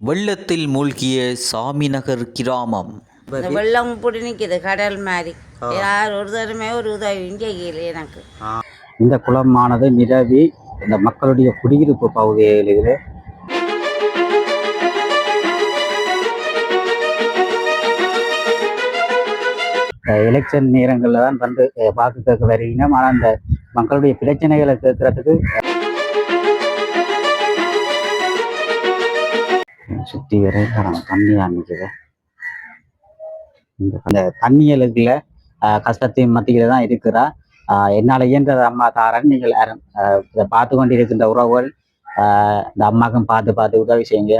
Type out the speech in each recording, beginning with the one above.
வெள்ளத்தில் மூழ்கிய சாமிநகர் கிராமம். இந்த வெள்ளம் இப்படி நிற்கிது கடல் மாதிரி. யார் ஒரு தரமே ஒரு உதவியும் செய்யல எனக்கு. இந்த குளமானது நிரவி இந்த மக்களுடைய குடியிருப்பு பகுதிகளில் எலெக்ஷன் நேரங்களில் தான் வந்து வாக்கு கேட்க வருகிறீங்க ஆனால் அந்த மக்களுடைய பிரச்சனைகளை கேட்கறதுக்கு சுற்றி வர தண்ணி நிற்குது இந்த அந்த தண்ணியலுக்குள்ள அஹ், கஷ்டத்தின் மத்தியில தான் இருக்கிறா. என்னால் இயன்றதை அம்மா தாரன் நீங்கள் யாரும் இதை பார்த்து கொண்டிருக்கின்ற உறவுகள் ஆஹ் இந்த அம்மாக்கும் பார்த்து பார்த்து உதவி செய்யுங்க.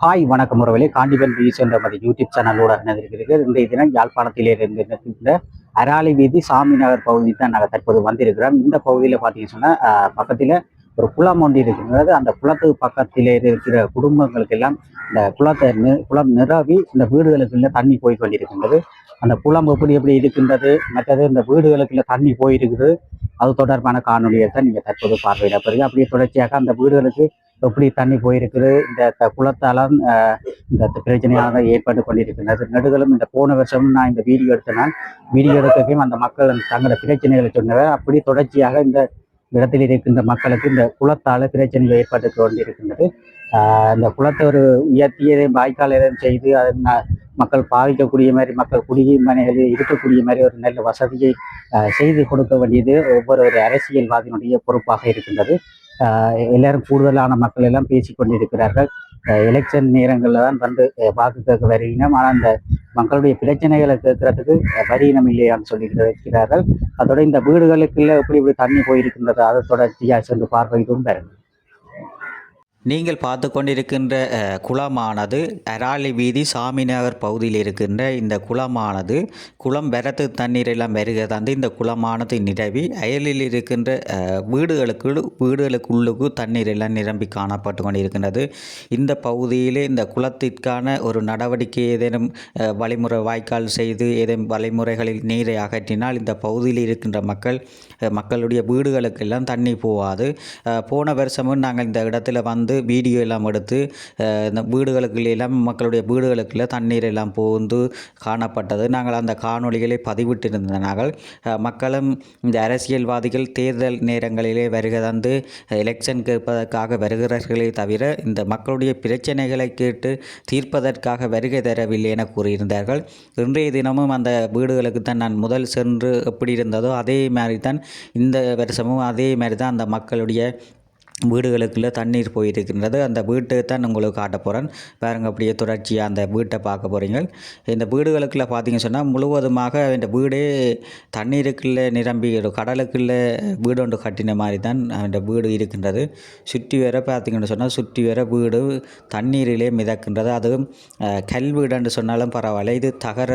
ஹாய் வணக்கம் உறவுகளே. காண்டிபன் பீச் என்ற மதி யூடியூப் சேனலோட இணைந்திருக்கிறது. இன்றைய தினம் யாழ்ப்பாணத்திலே இருந்து அராலி வீதி சாமி நகர் பகுதி தான் நாங்கள் தற்போது வந்திருக்கிறோம். இந்த பகுதியில் பார்த்தீங்கன்னு சொன்னால் பக்கத்தில் ஒரு குளம் ஒன்று இருக்கிறது அந்த குளத்துக்கு பக்கத்தில் இருக்கிற குடும்பங்களுக்கு எல்லாம் இந்த குளத்தை குளம் நிரவி இந்த வீடுகளுக்குள்ள தண்ணி போய் கொண்டிருக்கின்றது. அந்த குளம் எப்படி எப்படி இருக்கின்றது மற்றது இந்த வீடுகளுக்குள்ள தண்ணி போயிருக்குது அது தொடர்பான காணொலியை தான் நீங்கள் தற்போது பார்வையிட போறீங்க. அப்படியே தொடர்ச்சியாக அந்த வீடுகளுக்கு எப்படி தண்ணி போயிருக்குது. இந்த குளத்தால் குளத்தால இந்த பிரச்சனையாக ஏற்பட்டு கொண்டிருக்கின்றது நடுகளும் இந்த போன வருஷமும் நான் இந்த வீடியோ எடுத்தேன் நான் வீடியோ எடுத்ததையும் அந்த மக்கள் அந்த தங்களோட பிரச்சனைகளை சொன்னவர். அப்படி தொடர்ச்சியாக இந்த இடத்தில் இருக்கின்ற மக்களுக்கு இந்த குளத்தால பிரச்சனைகள் ஏற்பட்டு கொண்டிருக்கின்றது. இந்த குளத்தை ஒரு உயர்த்தியதை வாய்க்கால் எதுவும் செய்து அதை மக்கள் பாவிக்கக்கூடிய மாதிரி மக்கள் குடிமனைகளில் இருக்கக்கூடிய மாதிரி ஒரு நல்ல வசதியை செய்து கொடுக்க வேண்டியது ஒவ்வொரு ஒரு அரசியல்வாதியினுடைய பொறுப்பாக இருக்கின்றது. எல்லாரும் கூடுதலான மக்கள் எல்லாம் பேசிக் கொண்டிருக்கிறார்கள். எலெக்ஷன் நேரங்களில் தான் வந்து வாக்கு கேட்க வருகிறோம். ஆனால் அந்த மக்களுடைய பிரச்சனைகளை கேட்கறதுக்கு அஹ் வரியினம் இல்லையான்னு சொல்லி இருக்கிறார்கள். அதோட இந்த வீடுகளுக்குள்ள எப்படி இப்படி தண்ணி போயிருக்கின்றது அதை தொடர்ச்சியாக சென்று பார்வையிட்டும் பாருங்கள் நீங்கள் பார்த்து கொண்டிருக்கின்ற குளமானது அராளி வீதி சாமிநகர் பகுதியில் இருக்கின்ற இந்த குளமானது குளம் பெறத்து தண்ணீர் எல்லாம் தந்து இந்த குளமானது நிரவி அயலில் இருக்கின்ற வீடுகளுக்கு வீடுகளுக்குள்ளுக்கு தண்ணீர் எல்லாம் நிரம்பி காணப்பட்டு கொண்டிருக்கின்றது. இந்த பகுதியிலே இந்த குளத்திற்கான ஒரு நடவடிக்கை ஏதேனும் வழிமுறை வாய்க்கால் செய்து ஏதேனும் வழிமுறைகளில் நீரை அகற்றினால் இந்த பகுதியில் இருக்கின்ற மக்கள் மக்களுடைய வீடுகளுக்கெல்லாம் தண்ணி போகாது. போன வருஷமும் நாங்கள் இந்த இடத்துல வந்து வீடியோ எல்லாம் எடுத்து இந்த வீடுகளுக்குள்ள எல்லாம் மக்களுடைய வீடுகளுக்குள்ள தண்ணீர் எல்லாம் புகுந்து காணப்பட்டது. நாங்கள் அந்த காணொலிகளை பதிவிட்டிருந்த நாங்கள் மக்களும் இந்த அரசியல்வாதிகள் தேர்தல் நேரங்களிலே வருக தந்து எலெக்ஷன் கேட்பதற்காக வருகிறார்களே தவிர இந்த மக்களுடைய பிரச்சனைகளை கேட்டு தீர்ப்பதற்காக வருகை தரவில்லை என கூறியிருந்தார்கள். இன்றைய தினமும் அந்த வீடுகளுக்கு தான் நான் முதல் சென்று எப்படி இருந்ததோ அதே மாதிரி தான் இந்த வருஷமும் அதே மாதிரி தான் அந்த மக்களுடைய வீடுகளுக்குள்ளே தண்ணீர் போயிருக்கின்றது. அந்த வீட்டை தான் உங்களுக்கு காட்ட போகிறேன் பாருங்கள் அப்படியே தொடர்ச்சியாக அந்த வீட்டை பார்க்க போகிறீங்க இந்த வீடுகளுக்குள்ள பார்த்தீங்கன்னு சொன்னால் முழுவதுமாக இந்த வீடே தண்ணீருக்குள்ளே நிரம்பி கடலுக்குள்ளே வீடு ஒன்று கட்டின மாதிரி தான் அந்த வீடு இருக்கின்றது. சுற்றி வர பார்த்தீங்கன்னு சொன்னால் சுற்றி வர வீடு தண்ணீரிலே மிதக்கின்றது. அதுவும் கல் வீடுன்னு சொன்னாலும் பரவாயில்ல. இது தகர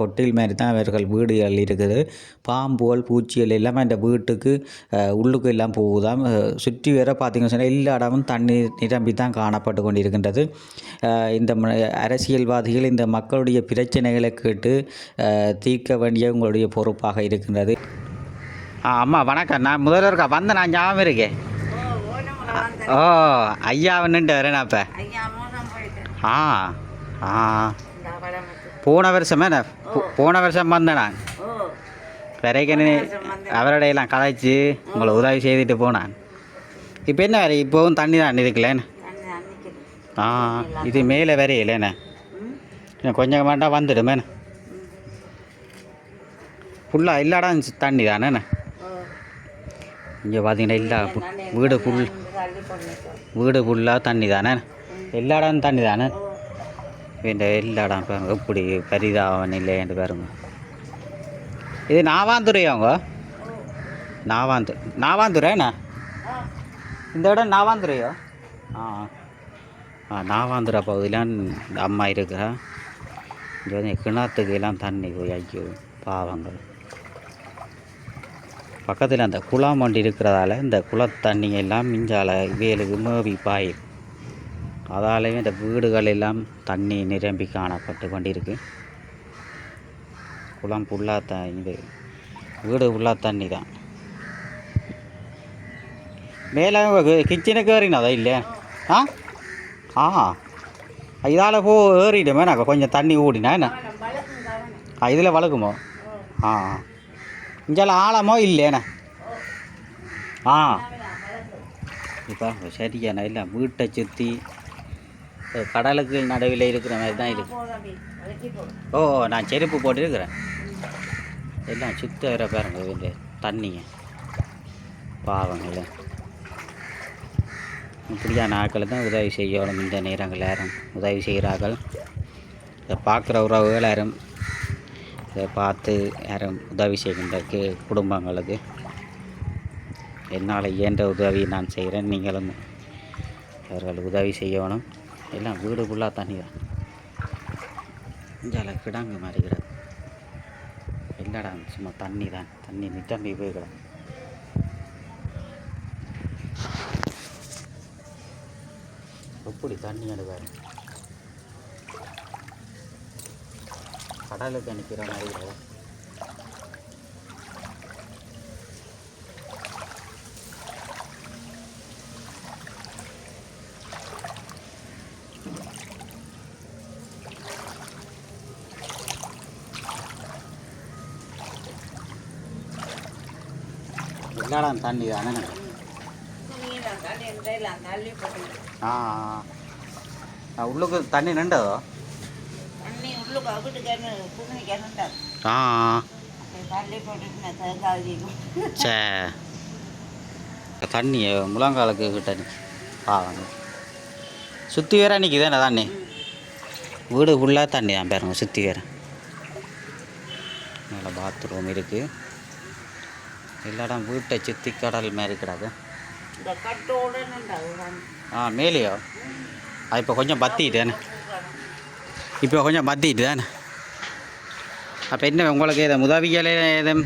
கொட்டில் மாதிரி தான் அவர்கள் வீடுகள் இருக்குது. பாம்புகள் பூச்சிகள் எல்லாமே அந்த வீட்டுக்கு உள்ளுக்கு எல்லாம் போகுதாம். சுற்றி வர பார்த்தீங்கன்னு சொன்னால் எல்லா இடமும் தண்ணீர் நிரம்பி தான் காணப்பட்டு கொண்டிருக்கின்றது. இந்த அரசியல்வாதிகள் இந்த மக்களுடைய பிரச்சனைகளை கேட்டு தீர்க்க வேண்டிய உங்களுடைய பொறுப்பாக இருக்கின்றது. அம்மா வணக்கம். நான் முதல்வருக்கா வந்த நான் ஞாபகம் இருக்கேன் ஓ ஐயா நின்று வரேன் அப்போ. ஆ ஆ. போன வருஷமே நான் போன வருஷம் வந்தேன் நான். ஓ. பிறகு அவரோட எல்லாம் கதைச்சு உங்களை உதவி செய்துட்டு போனான். இப்போ என்ன வேறு இப்போவும் தண்ணி தான் இருக்குல்லேண்ணே ஆ இது மேலே ம்? இன்னும் கொஞ்சம் வேண்டாம் வந்துடுமேண்ணே ஃபுல்லாக எல்லா இடம் தண்ணி தானேண்ணே இங்கே பார்த்தீங்கன்னா எல்லா பு- வீடு ஃபுல் வீடு ஃபுல்லாக தண்ணி தானே எல்லா இடம் தண்ணி தானே இந்த எல்லா இடம் பாருங்க எப்படி பரிதாபம் இல்லைன்னு பாருங்க. இது நாவாந்துறையாங்க நாவாந்து நாவாந்துறைண்ணா இந்த இடம் நாவாந்துறையோ? ஆ. ஆ பகுதியிலாம் இந்த அம்மா இருக்கிறா இங்கே வந்து கிணத்துக்கு எல்லாம் தண்ணி போய் ஐயோ பாவங்கள். பக்கத்தில் அந்த குளம் ஒன்று இருக்கிறதால இந்த குளத்தண்ணி எல்லாம் மிஞ்சால வேலுக்கு மேவி பாயும். அதாலேயும் இந்த வீடுகள் எல்லாம் தண்ணி நிரம்பி காணப்பட்டு கொண்டிருக்கு. குளம் ஃபுல்லாக த இது வீடு ஃபுல்லாக தண்ணி தான். மேலே கிச்சனுக்கு ஏறினதா இல்லை ஆ? ஆ. இதால் போ ஏறிடுமே நான் கொஞ்சம் தண்ணி ஊடினா என்ன? ஆ இதில் வளர்க்குமோ ஆ. இங்கெல்லாம் ஆழமோ இல்லைண்ணே ஆ. இப்போ சரியாண்ணா இல்லை வீட்டை சுற்றி கடலுக்கு நடுவில் இருக்கிற மாதிரி தான் இருக்கு. ஓ நான் செருப்பு போட்டுருக்கிறேன். எல்லாம் சுத்த வர பாருங்க இந்த தண்ணிங்க பாவங்கள. இப்படியான ஆட்கள் தான் உதவி செய்யணும் இந்த நேரங்கள் யாரும். உதவி செய்கிறார்கள். இதை பார்க்குற உறவுகள் யாரும் இதை பார்த்து யாரும் உதவி செய்கின்றக்கு குடும்பங்களுக்கு என்னால் இயன்ற உதவி நான் செய்கிறேன். நீங்களும் அவர்கள் உதவி செய்யணும். எல்லாம் வீடு ஃபுல்லாக தண்ணி தான். இஞ்சால கிடங்கு மாதிரி இல்லைடா சும்மா தண்ணி தான். தண்ணி நித்தம்பி போய் கிடக்கு எப்படி தண்ணி எடுப்பாரு? கடலுக்கு நிற்கிற மாதிரி இல்லைடா தண்ணி தானே? ஆ. ஆ உள்ளுக்கு தண்ணி நின்றதோ தண்ணி உள்ளுக்கு அவிட்டுக்கன்னு புதுமை கிணண்டாரு ஆ தள்ளி போட்டுட்டு நான் தேங்காய் சே தண்ணி முழங்காலுக்கு கிட்ட பாவங்க சுற்றி வேற நிற்கிதானே தண்ணி வீடு ஃபுல்லாக தண்ணி தான் பாருங்க சுற்றி வேற மேலே பாத்ரூம் இருக்குது எல்லா இடம் வீட்டை சுற்றி கடல் மாதிரி நின்றாங்க ஆ மேலேயோ அது இப்போ கொஞ்சம் பத்திட்டு தானே இப்போ கொஞ்சம் பத்திட்டு தானே அப்போ என்ன உங்களுக்கு இதை உதவிகள் எதுவும்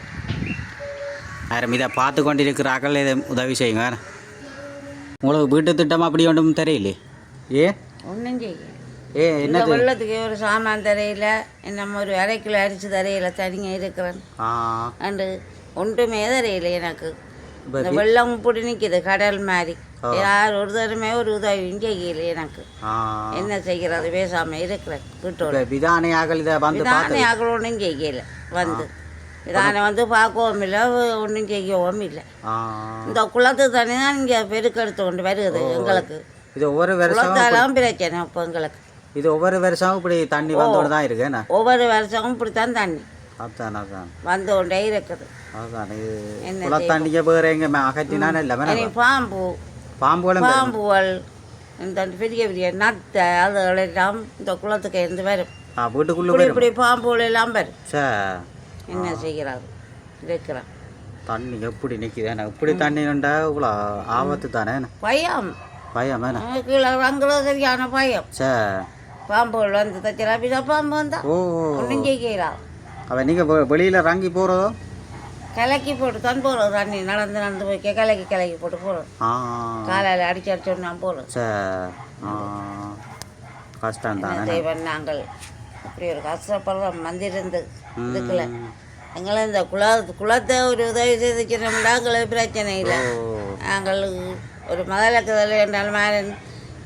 யாரும் இதை பார்த்து கொண்டிருக்கிறார்கள் இதை உதவி செய்யுங்க உங்களுக்கு வீட்டு திட்டம் அப்படி ஒன்றும் தெரியலையே ஏ ஒன்றும் செய்ய ஏ என்னது வெள்ளத்துக்கு ஒரு சாமான் தரையில நம்ம ஒரு அரை கிலோ அரிசி தரையில தனிங்க இருக்கிறேன் ஆ அண்டு ஒன்றுமே தரையில எனக்கு இந்த வெள்ளம் இப்படி நிற்கிது கடல் மாதிரி யார் ஒரு தரமே ஒரு உதவியும் செய்யல எனக்கு. ஆ. என்ன செய்கிறது? பேசாம இருக்கிறேன் வீட்டோட. இப்போ விதானியாக்கள் இதை வந்து பார்த்து விதானே ஆக்கள் ஒன்றும் செய்யல வந்து. விதானை வந்து பார்க்கவும் இல்லை ஒன்றும் செய்யவும் இல்லை. இந்த குளத்து தண்ணி தான் இங்கே பெருக்கெடுத்து கொண்டு வருது எங்களுக்கு. இது ஒவ்வொரு வருஷம் பிரச்சனை இப்போ எங்களுக்கு. இது ஒவ்வொரு வருஷம் இப்படி தண்ணி வந்தோடு தான் இருக்கு என்ன? ஒவ்வொரு வருஷமும் இப்படித்தான் தண்ணி அதான் அதான் வந்து கொண்டே இருக்குது. அதான் இது என்ன குளத்தாண்டிக்க வேறு எங்கே அகற்றினானே இல்லை பாம்பு. பாம்புகளும். பாம்புகள் இந்த பெரிய பெரிய நத்தை அதுகள் எல்லாம் இந்த குளத்துக்கு இருந்து வரும். வீட்டுக்குள்ளே இப்படி பாம்புகள் எல்லாம் வரும். சே. என்ன செய்கிறாரு? இருக்கிறான் தண்ணி எப்படி நிற்கிது இப்படி தண்ணி நின்றா இவ்வளோ ஆபத்து தானே? பயம். பயம் என்ன? கீழே வாங்குறது சரியான பயம். சே. பாம்புகள் வந்து தச்சிரா பாம்பு வந்தா. ஒன்றும் செய்கிறான் அவன் நீங்கள் வெளியில் இறங்கி போகிறதோ கலக்கி போட்டு தான் போகிறோம் தண்ணி நடந்து நடந்து போய் கலக்கி கலக்கி போட்டு போகிறோம் காலையில் அடிச்சு அடிச்சோன்னா போகிறோம் கஷ்டம் தானே. செய்வோம் நாங்கள்? அப்படி ஒரு கஷ்டப்படுறோம். வந்திருந்து இதுக்குள்ள எங்களை இந்த குள குளத்தை ஒரு உதவி செய்துக்கிறோம்னா எங்களுக்கு பிரச்சனை இல்லை. நாங்கள் ஒரு மதலக்கதில் என்றால் மேலே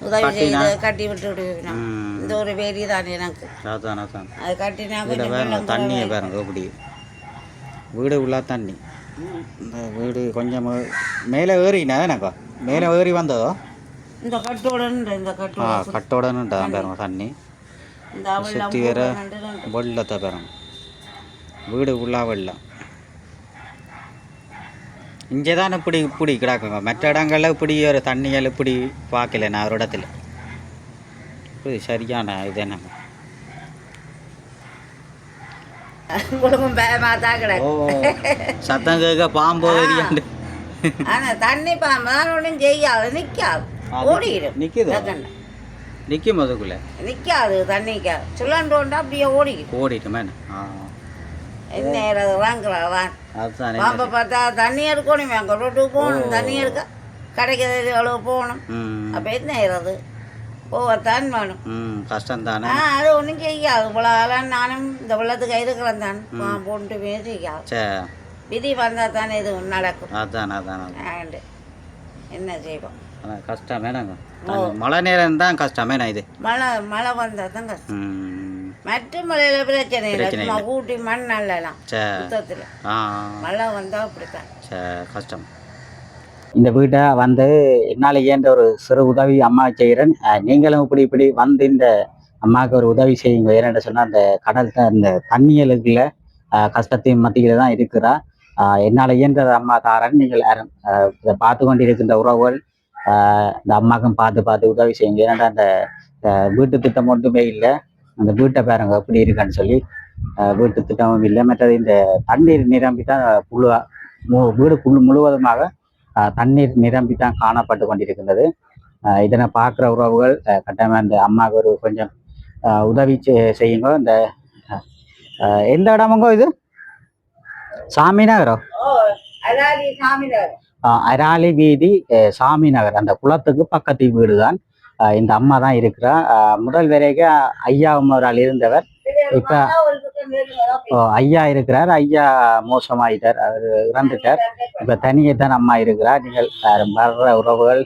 உதவி செய்து கட்டி விட்டு விடுவோம் இந்த ஒரு வேலி தான் எனக்கு. அது கட்டினா இதில் கொஞ்சம் பாருங்க வெள்ளம் தண்ணியை பாருங்க இப்படி வீடு உள்ள தண்ணி இந்த வீடு கொஞ்சம் மேலே ஏறினா எனக்கா மேலே ஏறி வந்ததோ? இந்த கட்டோட நின்று, இந்த ஆ கட்டோட. கட்டோடனுட்டா பாருங்க தண்ணி. சுற்றி வேற. வெள்ளத்தை பாருங்க. வீடு ஃபுல்லாக வெள்ளம் இங்கே தான் இப்படி இப்படி கிடக்குங்க. மற்ற இடங்கள்ல இப்படி ஒரு தண்ணிகள் இப்படி பார்க்கல நான் ஒரு இடத்துல. சரியான இது என்ன தான் கிடக்கு. ஓ சத்தம் கேட்க பாம்பு ஆனா தண்ணி பாம்பு ஒன்றும் செய்யாது நிற்காது ஓடிடும். நிற்குதோ. நிற்கும் அதுக்குள்ளே. நிற்காது தண்ணிக்கா. சுழண்டு கொண்டு அப்படியே ஓடிக்கும் ஓடிட்டுமே என்ன? வாங்குறான் பாம்பை பார்த்தா தண்ணி எடுக்கணும் அங்கே ரோட்டுக்கு போகணும் தண்ணி எடுக்க கடைக்கு அளவு போகணும். அப்போ என்ன போகத்தான் வேணும். ம் கஷ்டம் தானே ஆ அது ஒன்றும் செய்யாது. இவ்வளோ நானும் இந்த வெள்ளத்துக்கு இருக்கிறேன் தான் பாம்பு ஒன்றுமே செய்யாது விதி வந்தால் தானே இது நடக்கும். அதான் அதான் என்ன செய்வோம்? கஷ்டமே நாங்கள் மழை நேரம் தான் கஷ்டமே. நான் இது. மழை மழை வந்தால் தான் கஷ்டம். ம். மற்ற மழையில் பிரச்சனை இல்லை. சும்மா ஊட்டி மண் நல்லலாம். சுத்தத்தில். மழை வந்தால் அப்படித்தான். கஷ்டம். இந்த வீட்டை வந்து என்னால் இயன்ற ஒரு சிறு உதவி அம்மா செய்கிறேன் நீங்களும் இப்படி இப்படி வந்து இந்த அம்மாவுக்கு ஒரு உதவி செய்யுங்க. ஏன்னு சொன்னால் அந்த கடல் அந்த இந்த தண்ணியலுக்குள்ள அஹ் கஷ்டத்தின் மத்தியில் தான் இருக்கிறா. என்னால் இயன்றதை அம்மா தாரன் நீங்கள் யாரும் இதை பார்த்து கொண்டிருக்கின்ற உறவுகள் இந்த அம்மாவுக்கும் பார்த்து பார்த்து உதவி செய்யுங்க. ஏன்னா அந்த வீட்டு திட்டம் மட்டுமே இல்லை. அந்த வீட்டை பாருங்க எப்படி இருக்கான்னு சொல்லி வீட்டு திட்டமும் இல்லை. மற்றது இந்த தண்ணீர் நிரம்பி தான் புழுவா மு- வீடு புல் முழுவதுமாக தண்ணீர் நிரம்பி தான் காணப்பட்டு கொண்டிருக்கின்றது. இதனை பார்க்குற உறவுகள் ஆஹ் கட்டாயமா இந்த அம்மாவுக்கு ஒரு கொஞ்சம் உதவி செய்- செய்யுங்க. இந்த எந்த இடமுங்க இது? சாமி நகரம் அராலி வீதி சாமி நகர் அந்த குளத்துக்கு பக்கத்து வீடு தான் இந்த அம்மா தான் இருக்கிறா. ஆஹ் முதல் வரைக்கும் ஐயா ஒரு ஆள் இருந்தவர். இப்ப ஓ, ஐயா இருக்கிறார். ஐயா மோசமாயிட்டார். அவர் இறந்துட்டார். இப்ப தனியே தான் அம்மா இருக்கிறார் நீங்கள் வர்ற உறவுகள்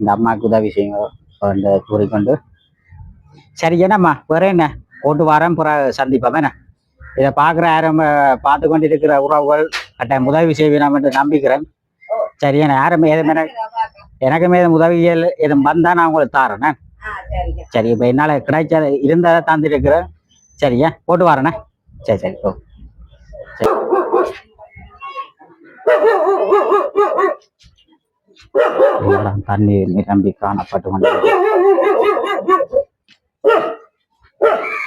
இந்த அம்மாவுக்கு உதவி செய்யுங்க. கூறிக்கொண்டு. சரி என்னம்மா? வேற என்ன? போட்டு வரேன் புற சந்திப்போம். என்ன? இதை பார்க்குற யாரும் பார்த்து கொண்டு இருக்கிற உறவுகள் கட்டாயம் உதவி செய்வேன் என்று நம்பிக்கிறேன். சரி என்ன? யாரும் எதுவும் எனக்கு எனக்குமே எதுவும் உதவிகள் எதுவும் வந்தா நான் உங்களுக்கு தாரேண்ணே சரி இப்போ என்னால் கிடைச்ச இருந்ததை தந்துருக்கிறேன். சரிங்க போட்டு வரேண்ணே. சரி சரி ஓ சரி தண்ணீர் நிரம்பி காணப்பட்டு கொண்டிருக்கு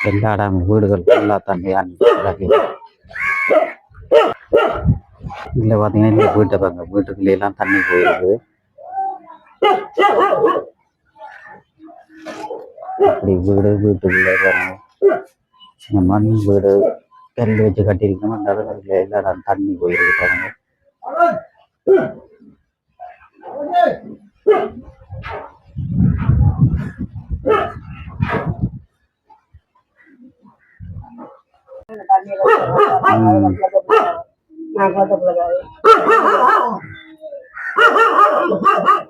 எல்லா இடம் வீடுகள் எல்லா தண்ணீர் இதுல பாத்தீங்கன்னா இந்த வீட்டை பாருங்க வீட்டுக்குள்ள எல்லாம் தண்ணி போயிருக்கு. அப்படி வீடு வீட்டுக்குள்ள இந்த மண் வீடு கல் வச்சு கட்டியிருக்கணும் அந்த இடத்துல எல்லா இடம் தண்ணி போயிருக்கு பாருங்க. ம்.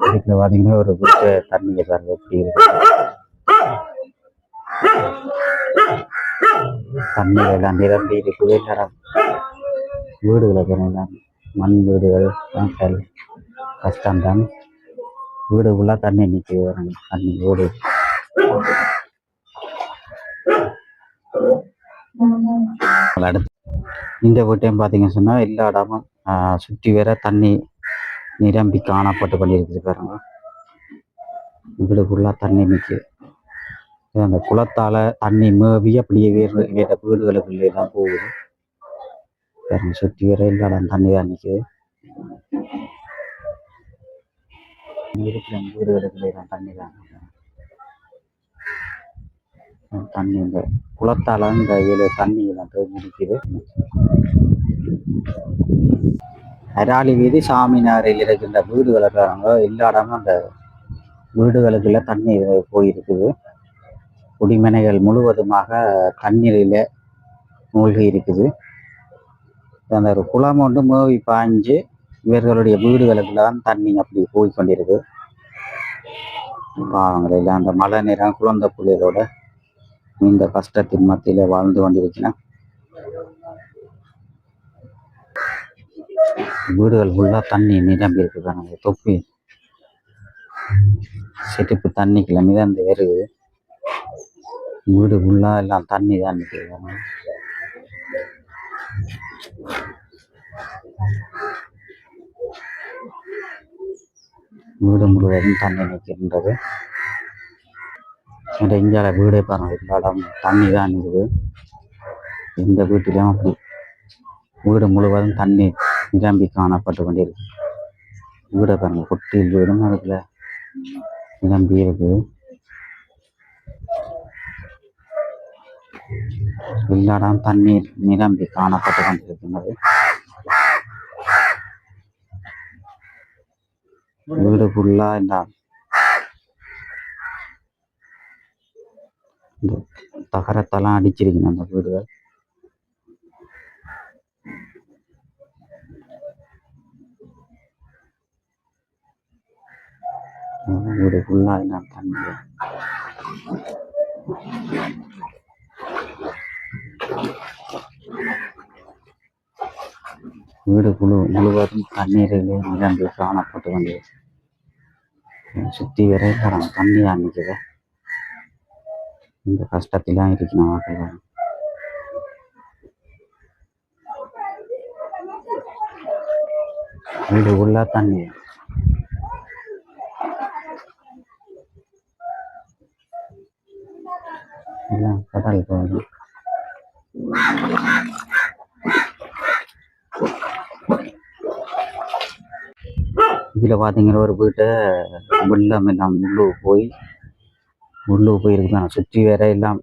இதுல பாத்தீங்கன்னா ஒரு தண்ணியை பாருங்க எப்படி இருக்கு. தண்ணீர் எல்லாம் நிரம்பி இருக்குது எல்லாரும் வீடுகளை பாருங்க மண் வீடுகள் வாசல் கஷ்டம்தான். ஃபுல்லாக தண்ணி நிற்குது பாருங்க. தண்ணி ஓடு. அடுத்து இந்த வீட்டையும் பார்த்தீங்கன்னு சொன்னால் எல்லா இடமும் சுற்றி வேற தண்ணி நிரம்பி காணப்பட்டு கொண்டிருக்குது பாருங்க. வீடு ஃபுல்லாக தண்ணி நிற்குது அந்த குளத்தால தண்ணி மேவி அப்படியே வேறு வேற வீடுகளுக்குள்ளே தான் போகுது. பாருங்க சுற்றி வேற இல்லாத இடம் தண்ணி தான் நிற்குது இருக்கிற வீடுகளுக்குள்ளே தான் தண்ணி தான் தண்ணி இந்த குளத்தால இந்த ஏழு தண்ணி எல்லாம் போய் நிற்குது அராளி வீதி சாமினாரில் இருக்கின்ற வீடுகளை பாருங்க எல்லா இடமும் அந்த வீடுகளுக்குள்ள தண்ணி போயிருக்குது. குடிமனைகள் முழுவதுமாக தண்ணீரில் மூழ்கி இருக்குது. அந்த ஒரு குளம் ஒன்று மூவி பாய்ஞ்சு இவர்களுடைய வீடுகளுக்குள்ள தான் தண்ணி அப்படி போய் கொண்டிருக்கு பாவங்களில் அந்த மழை நேரம் குழந்தை புள்ளிகளோட இந்த கஷ்டத்தின் மத்தியில் வாழ்ந்து கொண்டிருக்கிறேன் வீடுகள் ஃபுல்லாக தண்ணி நிரம்பி இருக்குது தொப்பி. செட்டிப்பு தண்ணிக்குள்ள மிதந்து வருது. வீடு ஃபுல்லாக எல்லாம் தண்ணி தான் நிற்கிறாங்க வீடு முழுவதும் தண்ணி நிற்கின்றது. இந்த இந்தியால வீடே பாருங்க எல்லா இடம் தண்ணி தான் இருக்குது. எந்த வீட்டிலையும் அப்படி வீடு முழுவதும் தண்ணி நிரம்பி காணப்பட்டு கொண்டிருக்கு. வீடை பாருங்க கொட்டியில் வீடும் அதுக்குள்ள நிரம்பி இருக்குது வெள்ளாடாம் தண்ணீர் நிரம்பி காணப்பட்டு கொண்டிருக்கின்றது. வீடு ஃபுல்லா இந்த தகரத்தெல்லாம் அடிச்சிருக்கணும் அந்த வீடுகள். வீடு ஃபுல்லாக தண்ணி வீடு குழு முழுவதும் தண்ணீரிலே நிரம்பி காணப்பட்டு கொண்டு. சுற்றி வரை தண்ணி நிற்குது இந்த கஷ்டத்திலாம் இருக்கணும் மக்கள் வீடு உள்ள தண்ணி. எல்லாம் கடல் போகுது. இதில் பார்த்தீங்கன்னா ஒரு வீட்டை வெள்ளம் எல்லாம் உள்ளுக்கு போய் உள்ளுக்கு போயிருக்குதான் சுற்றி வேற எல்லாம்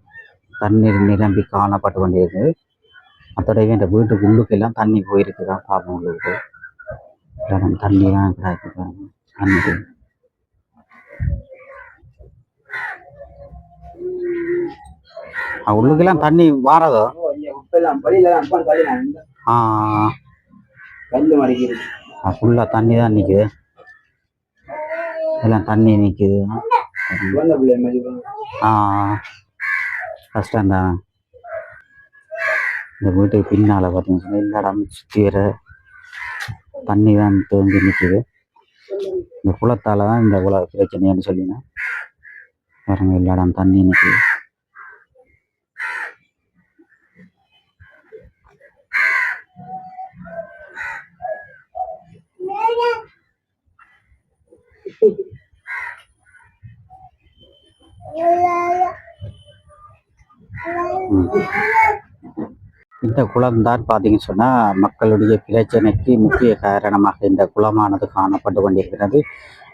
தண்ணீர் நிரம்பி காணப்பட்டு கொண்டிருக்கு. மற்றபடி இந்த வீட்டுக்கு உள்ளுக்கு எல்லாம் தண்ணி போயிருக்குதான் பார்ப்போம் உள்ளுக்கு. தண்ணி தான் தண்ணி உள்ளுக்கெல்லாம் தண்ணி வாரதோ? ஃபுல்லாக தண்ணி தான் நிற்குது எல்லாம் தண்ணி நிற்குது ஆ. கஷ்டம்தான். இந்த வீட்டுக்கு பின்னால் பார்த்தீங்கன்னா எல்லா சுற்றி வர? தண்ணி தான் தேங்கி நிற்குது இந்த குளத்தால் தான் இந்த குல பிரச்சனைன்னு சொல்லினா பாருங்க எல்லா இடம் தண்ணி நிற்குது இந்த குளம் தான் பார்த்தீங்கன்னு சொன்னால் மக்களுடைய பிரச்சனைக்கு முக்கிய காரணமாக இந்த குளமானது காணப்பட்டு கொண்டிருக்கிறது.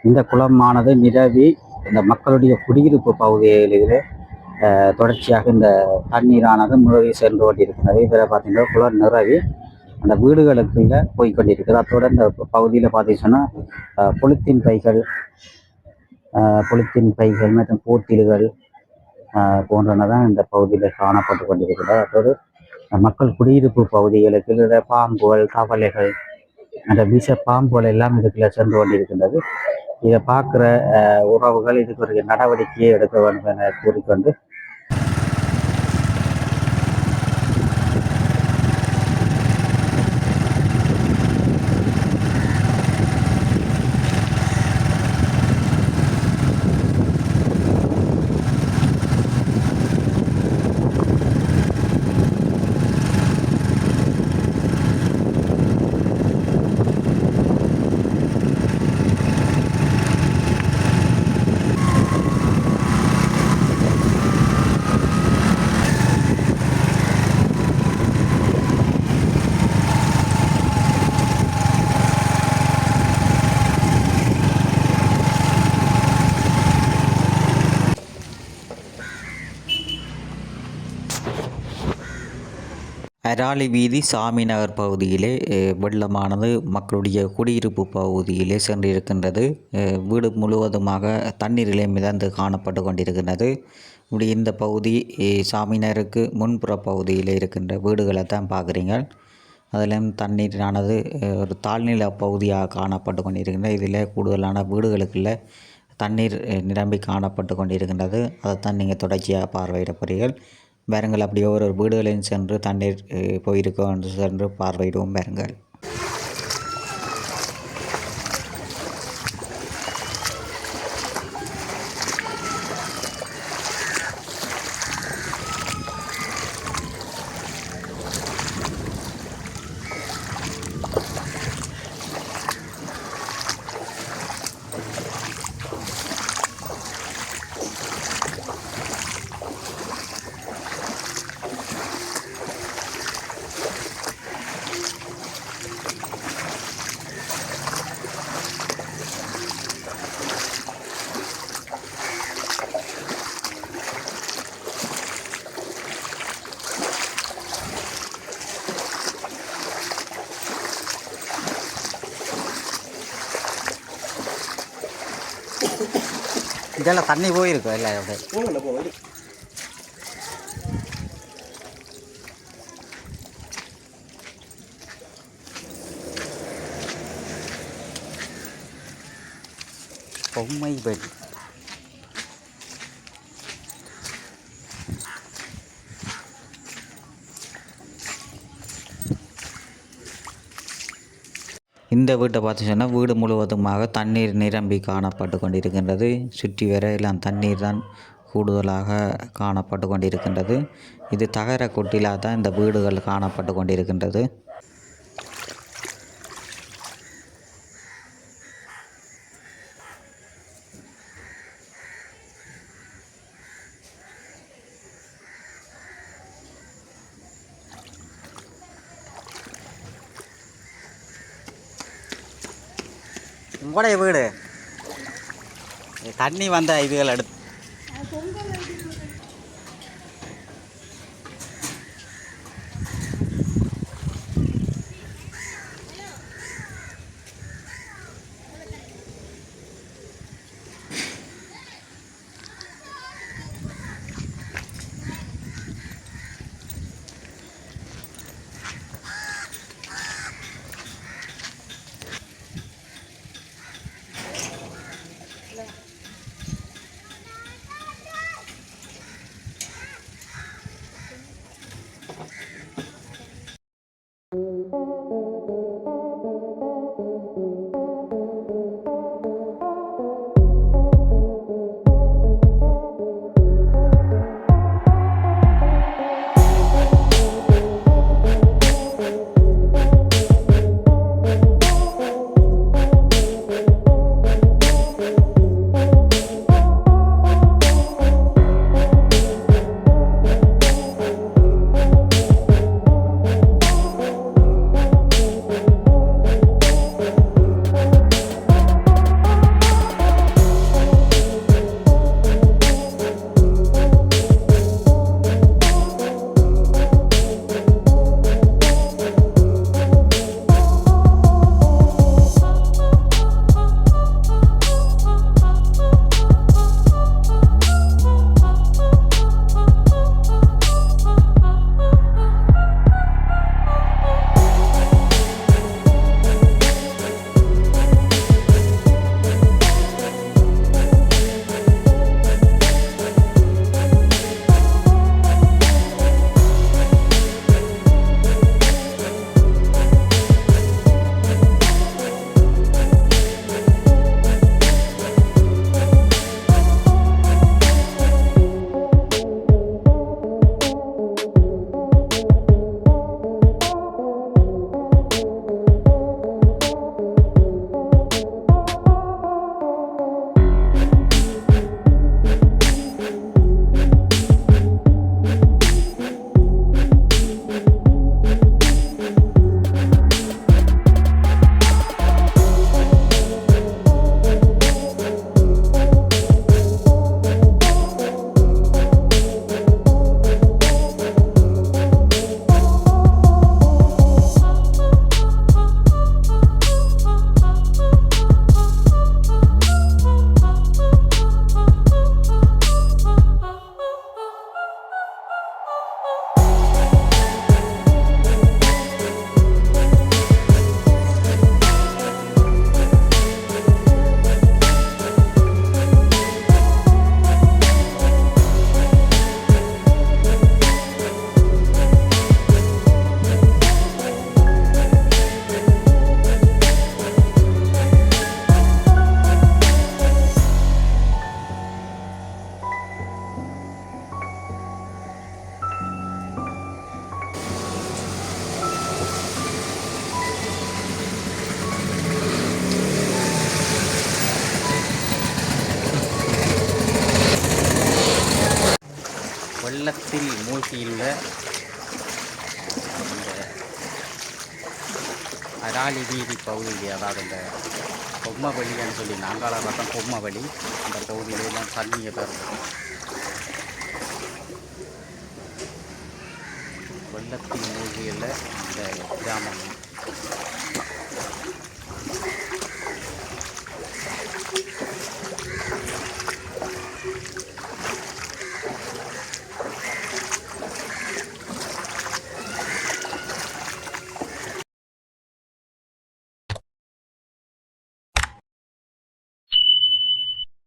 இந்த குளமானது நிரவி இந்த மக்களுடைய குடியிருப்பு பகுதிகளில் தொடர்ச்சியாக இந்த தண்ணீரானது முழுகி சென்று கொண்டிருக்கிறது. இதில் பார்த்தீங்கன்னா குளம் நிரவி அந்த வீடுகளுக்குள்ள போய் கொண்டிருக்கிறது அதோட இந்த பகுதியில் பார்த்தீங்கன்னா புளித்தின் பொலித்தீன் பைகள் அஹ், பொலித்தீன் பைகள் மற்றும் போத்தில்கள் போன்றன தான் இந்த பகுதியில் காணப்பட்டு கொண்டிருக்கிறது அதோடு மக்கள் குடியிருப்பு பகுதிகளுக்கு பாம்புகள் தவளைகள் அந்த விஷ பாம்புகள் எல்லாம் இதுக்குள்ள சென்று கொண்டிருக்கின்றது. இதை பார்க்குற உறவுகள் இதுக்கு ஒரு நடவடிக்கையை எடுக்க வேண்டும் என கூறிக்கொண்டு அராலி வீதி சாமி நகர் பகுதியிலே வெள்ளமானது மக்களுடைய குடியிருப்பு பகுதியிலே சென்றிருக்கின்றது. வீடு முழுவதுமாக தண்ணீரிலே மிதந்து காணப்பட்டு கொண்டிருக்கின்றது. இப்படி இந்த பகுதி சாமியினருக்கு முன்புற பகுதியில் இருக்கின்ற வீடுகளை தான் பார்க்குறீங்க. அதிலும் தண்ணீரானது ஒரு தாழ்நில பகுதியாக காணப்பட்டு கொண்டிருக்கின்றது இதில் கூடுதலான வீடுகளுக்குள்ள தண்ணீர் நிரம்பி காணப்பட்டு கொண்டிருக்கின்றது. அதைத்தான் நீங்கள் தொடர்ச்சியாக பார்வையிட பாருங்கள் அப்படியே ஒரு ஒரு வீடுகளில் சென்று தண்ணீர் அஹ், போயிருக்கோம் என்று சென்று பார்வையிடுவோம் பாருங்கள். இதெல்லாம் தண்ணி போயிருக்கும் இல்லை அப்படியே. பொம்மை பெட் இந்த வீட்டை பார்த்து சொன்னால் வீடு முழுவதுமாக தண்ணீர் நிரம்பி காணப்பட்டு கொண்டிருக்கின்றது. சுற்றி வர எல்லாம் தண்ணீர் தான் கூடுதலாக காணப்பட்டு கொண்டிருக்கின்றது. இது தகர கொட்டிலாக தான் இந்த வீடுகள் காணப்பட்டு கொண்டிருக்கின்றது. உங்களுடைய வீடு. தண்ணி வந்த இதுகள் எடுத்து வெள்ளத்தில் மூழ்கியுள்ள இந்த அராலி வீதி பகுதியில் அதாவது இந்த பொம்மவெளின்னு சொல்லி நாங்கால பக்கம் பொம்மவெளி இந்த பகுதியிலாம் தண்ணியை பெறும் வெள்ளத்தில் மூழ்கியுள்ள இந்த கிராமம்.